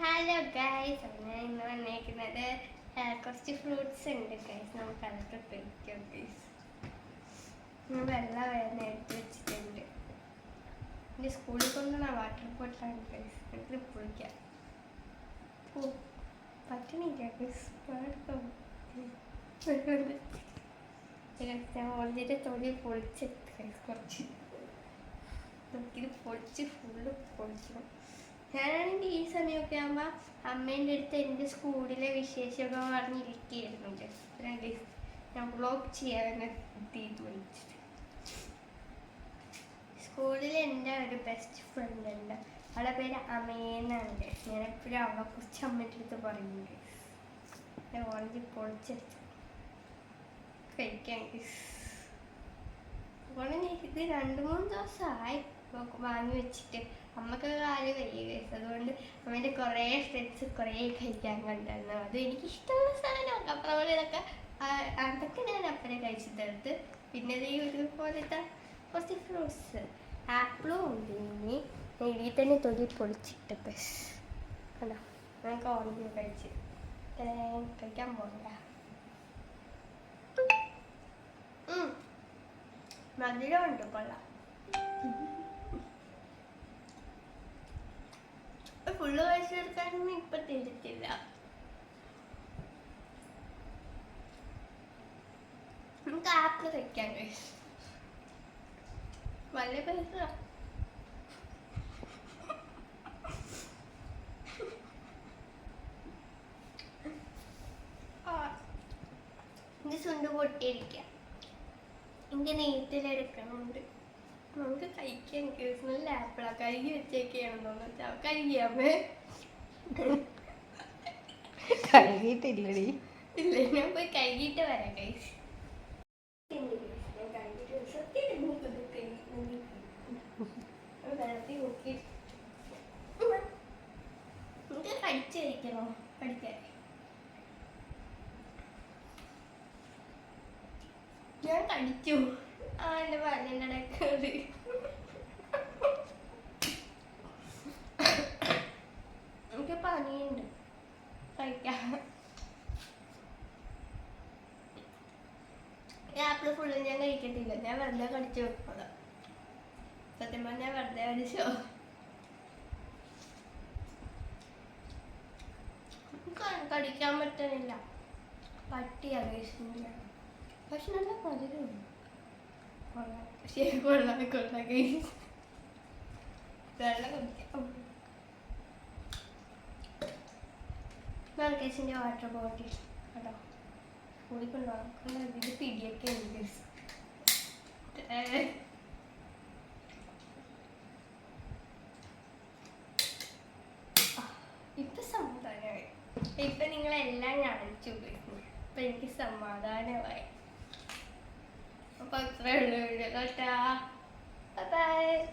Hello guys ഞാൻ ഇന്ന് വന്നേക്കുന്നത് കുറച്ച് ഫ്രൂട്ട്സ് ഉണ്ട് ഗൈസ് നമുക്ക് അതൊക്കെ കഴിക്കാം ഗൈസ് ഞാൻ വെള്ളം വേദന എടുത്ത് വെച്ചിട്ടുണ്ട്. എന്റെ സ്കൂളിൽ കൊണ്ടുവന്ന വാട്ടർ ബോട്ടിലാണ് ഗൈസ് എനിക്ക് കുളിക്കാം ഓ പറ്റണില്ല ഗൈസ് ഞാൻ ഓൾറെഡി തൊഴിൽ പൊളിച്ചെടുത്ത് ഗൈസ് കുറച്ച്. നമുക്കിത് പൊളിച്ച് ഫുള്ള് പൊളിക്കണം. ഞാനാണെങ്കിൽ ഈ സമയമൊക്കെ ആകുമ്പോൾ അമ്മേന്റെ അടുത്ത് എന്റെ സ്കൂളിലെ വിശേഷമൊക്കെ പറഞ്ഞിരിക്കുകയായിരുന്നു. ജസ്റ്റ് രണ്ട് ഞാൻ വ്ളോഗ് ചെയ്യാൻ തീരുമാനിച്ചിട്ട്. സ്കൂളിൽ എന്റെ ഒരു ബെസ്റ്റ് ഫ്രണ്ട് ഉണ്ട്. അവളെ പേര് അമേന്നാണ്. ഞാൻ എപ്പോഴും അവളെ കുറിച്ച് അമ്മേന്റെ അടുത്ത് പറയുന്നുണ്ട് ഞാൻ ഓറഞ്ച് പൊളിച്ചെടുത്തു കഴിക്കാൻ അതുകൊണ്ട് ഇത് രണ്ട് മൂന്ന് ദിവസമായി വാങ്ങി വെച്ചിട്ട്. അമ്മയ്ക്ക് കാൽ അതുകൊണ്ട് അമ്മേന്റെ കുറേ ഫ്രണ്ട്സ് കുറേ കഴിക്കാൻ കണ്ടായിരുന്നു അത് എനിക്ക് ഇഷ്ടമുള്ള സാധനമാണ്. അപ്പം നമ്മൾ ഇതൊക്കെ അതൊക്കെ ഞാൻ അപ്പനെ കഴിച്ചു തീർത്ത്. പിന്നെ ഈ ഒരു പോലത്തെ കുറച്ച് ഫ്രൂട്ട്സ് ആപ്പിളും ഉണ്ട്. ഇനി ഇതിൽ തന്നെ തൊലി പൊളിച്ചിട്ട് ബസ് കണ്ടോ? നമുക്ക് ഓറഞ്ച് കഴിച്ച്. കഴിക്കാൻ പോകണ്ട മധുരമുണ്ട് കൊള്ളാം. ഫുള്ള് പൈസ എടുക്കാനൊന്നും ഇപ്പൊ തിരിച്ചില്ല നമുക്ക് ആപ്പിൾ തയ്ക്കാൻ വല്ല പൈസ. ഇത് ചുണ്ട് പൊട്ടിയിരിക്കാം. എനിക്ക് നീറ്റിലെടുക്കണമുണ്ട് നമുക്ക് കഴിക്കാൻ നല്ല ആപ്പിളാ കഴുകി വെച്ചേക്കാണെന്ന് തോന്നുന്നു. കഴുകിയാമേ കഴുകിയിട്ടില്ലടി. ഇല്ല ഞാൻ പോയി കഴുകിയിട്ട് വരാം നമുക്ക് കടിക്കാൻ ഞാൻ കടിച്ചു ആ എന്റെ പല്ലിന്റെ ഇടയ്ക്ക് എനിക്ക് പനിയുണ്ട്. കഴിക്കാം. ഈ ആപ്പിൾ ഫുള്ള് ഞാൻ കഴിക്കത്തില്ല. ഞാൻ വെറുതെ കടിച്ചു വെക്കുന്നത് സത്യം പറഞ്ഞാൽ വെറുതെ കടിച്ചോ. കടിക്കാൻ പറ്റണില്ല. പട്ടി കഴിച്ചിട്ടില്ല പക്ഷെ നല്ല മധുരമുണ്ട്. ശരി കൊള്ളാം കൊള്ളാം വെള്ളം വാട്ടർ ബോട്ടിൽ കേട്ടോ കൂടിക്കൊണ്ടുപോകാം ഇത് പിടിയൊക്കെ ഇപ്പൊ സമാധാനമായി. ഇപ്പൊ നിങ്ങളെല്ലാം കാണിച്ചു ഇപ്പൊ എനിക്ക് സമാധാനമായി. 没事没事 very